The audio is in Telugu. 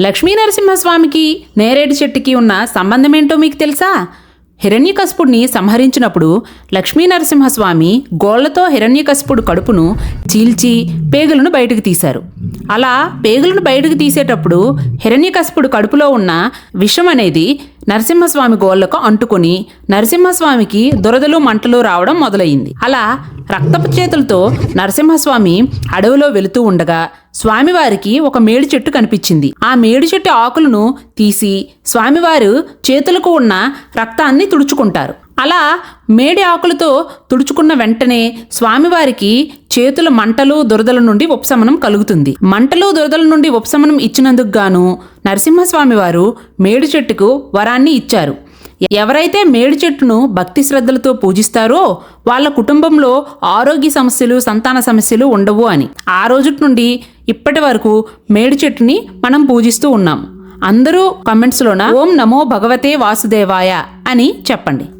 లక్ష్మీనరసింహస్వామికి నేరేడు చెట్టుకి ఉన్న సంబంధం ఏంటో మీకు తెలుసా? హిరణ్యకశపుడిని సంహరించినప్పుడు లక్ష్మీ నరసింహస్వామి గోళ్ళతో హిరణ్యకశపుడు కడుపును చీల్చి పేగులను బయటకు తీశారు. అలా పేగులను బయటకు తీసేటప్పుడు హిరణ్యకశపుడు కడుపులో ఉన్న విషం అనేది నరసింహస్వామి గోళ్ళకు అంటుకొని నరసింహస్వామికి దురదలు మంటలు రావడం మొదలైంది అలా రక్తపు చేతులతో నరసింహస్వామి అడవిలో వెళుతూ ఉండగా స్వామివారికి ఒక మేడి చెట్టు కనిపించింది. ఆ మేడి చెట్టు ఆకులను తీసి స్వామివారు చేతులకు ఉన్న రక్తాన్ని తుడుచుకుంటారు. అలా మేడి ఆకులతో తుడుచుకున్న వెంటనే స్వామివారికి చేతుల మంటలు దురదల నుండి ఉపశమనం కలుగుతుంది. మంటలు దురదల నుండి ఉపశమనం ఇచ్చినందుకు గాను నరసింహస్వామి వారు మేడి చెట్టుకు వరాన్ని ఇచ్చారు. ఎవరైతే మేడి చెట్టును భక్తి శ్రద్ధలతో పూజిస్తారో వాళ్ళ కుటుంబంలో ఆరోగ్య సమస్యలు సంతాన సమస్యలు ఉండవు అని. ఆ రోజు నుండి ఇప్పటి వరకు మేడి చెట్టుని మనం పూజిస్తూ ఉన్నాం. అందరూ కమెంట్స్లోన ఓం నమో భగవతే వాసుదేవాయ అని చెప్పండి.